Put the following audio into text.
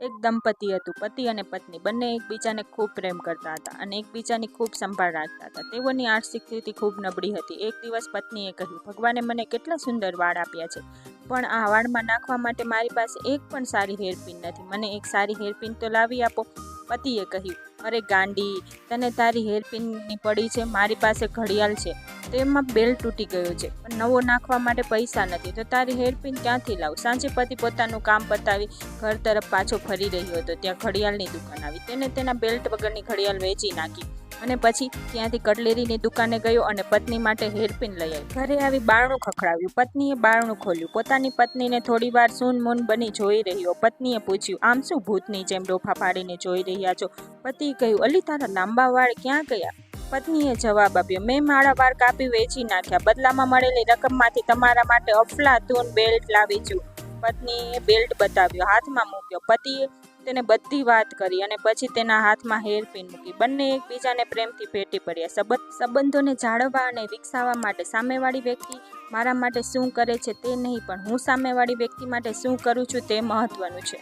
એક દંપતી હતું, પતિ અને પત્ની. બંને એકબીજાને ખૂબ પ્રેમ કરતા હતા અને એકબીજાની ખૂબ સંભાળ રાખતા હતા. તેઓની આર્થિક સ્થિતિ ખૂબ નબળી હતી. એક દિવસ પત્નીએ કહ્યું, ભગવાને મને કેટલા સુંદર વાળ આપ્યા છે, પણ આ વાળમાં નાખવા માટે મારી પાસે એક પણ સારી હેરપિન નથી. મને એક સારી હેરપિન તો લાવી આપો પતિએ કહ્યું, અરે ગાંડી, તને તારી હેરપિનની પડી છે, મારી પાસે ઘડિયાળ છે. તો એમાં બેલ તૂટી ગયો છે, પણ નવો નાખવા માટે પૈસા નથી. તો તારી હેરપિન ક્યાંથી લાવ? સાંજે પતિ પોતાનું કામ પતાવી ઘર તરફ પાછો ફરી રહ્યો હતો, ત્યાં ઘડિયાળની દુકાન આવી. તેને તેના બેલ્ટ વગરની ઘડિયાળ વેચી નાખી. અને પછી ત્યાંથી કટલેરીની દુકાને ગયો અને પત્ની માટે હેરપિન લઈ આવી ઘરે આવી બારણું ખખડાવ્યું. પત્નીએ બારણું ખોલ્યું. પોતાની પત્નીને થોડી વાર સૂન મૂન બની જોઈ રહ્યો. પત્નીએ પૂછ્યું, આમ શું ભૂતની જેમ ડોફા પાડીને જોઈ રહ્યા છો? પતિએ કહ્યું, અલી, તારા લાંબા વાળ ક્યાં ગયા? પત્નીએ જવાબ આપ્યો, મેં મારા વાળ કાપી વેચી નાખ્યા. બદલામાં મળેલી રકમમાંથી તમારા માટે અફલાતુન બેલ્ટ લાવી છું. પત્નીએ બેલ્ટ બતાવ્યો, હાથમાં મૂક્યો. પતિએ તેને બધી વાત કરી અને પછી તેના હાથમાં હેરપિન મૂકી. બંને એકબીજાને પ્રેમથી ભેટી પડ્યા. સંબંધ સંબંધોને જાળવવા અને વિકસાવવા માટે સામેવાળી વ્યક્તિ મારા માટે શું કરે છે તે નહીં, પણ હું સામેવાળી વ્યક્તિ માટે શું કરું છું તે મહત્વનું છે.